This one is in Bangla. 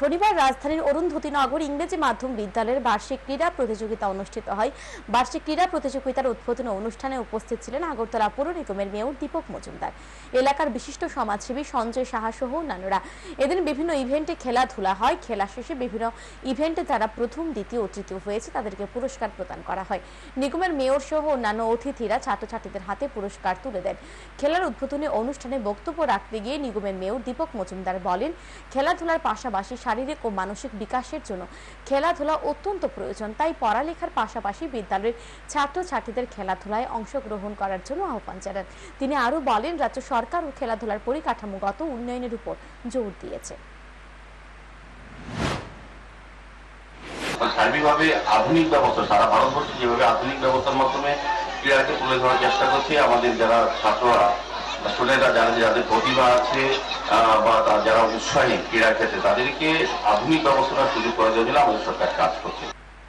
শনিবার রাজধানীর অরুন্ধতিনগর ইংরেজি মাধ্যম বিদ্যালয়ের বার্ষিক ক্রীড়া প্রতিযোগিতা অনুষ্ঠিত হয়। বার্ষিক ক্রীড়া প্রতিযোগিতার উদ্বোধন অনুষ্ঠানে উপস্থিত ছিলেন আগরতলা পৌর নিগমের মেয়র দীপক মজুমদার। এলাকার বিশিষ্ট সমাজসেবী সঞ্জয় সাহা সহ অন্যান্যরা। এদিন বিভিন্ন ইভেন্টে খেলাধুলা হয়। খেলা শেষে বিভিন্ন ইভেন্টে যারা প্রথম, দ্বিতীয় ও তৃতীয় হয়েছে তাদেরকে পুরস্কার প্রদান করা হয়। নিগমের মেয়র সহ অন্যান্য অতিথিরা ছাত্রছাত্রীদের হাতে পুরস্কার তুলে দেন। খেলার উদ্বোধনী অনুষ্ঠানে বক্তব্য রাখতে গিয়ে নিগমের মেয়র দীপক মজুমদার বলেন, খেলাধুলার পাশাপাশি শারীরিক ও মানসিক বিকাশের জন্য খেলাধুলা অত্যন্ত প্রয়োজন। তাই পড়ালেখার পাশাপাশি বিদ্যালয়ের ছাত্রছাত্রীদের খেলাধুলায় অংশগ্রহণ করার জন্য আহ্বান জানান। তিনি আরও বলেন, রাজ্য সরকার ও খেলাধুলার পরিকাঠামোগত উন্নয়নের উপর জোর দিয়েছে। সার্বিকভাবে আধুনিক ব্যবস্থা, সারা ভারতবর্ষে যেভাবে আধুনিক ব্যবস্থার মাধ্যমে ক্রীড়াকে তুলে ধরার চেষ্টা করছে, আমাদের যারা ছাত্ররা স্টুডেন্টরা যারা যাদের প্রতিভা আছে বা যারা উৎসাহী ক্রীড়ার ক্ষেত্রে তাদেরকে আধুনিক ব্যবস্থাটা সুযোগ করার জন্য আমাদের সরকার কাজ করছে।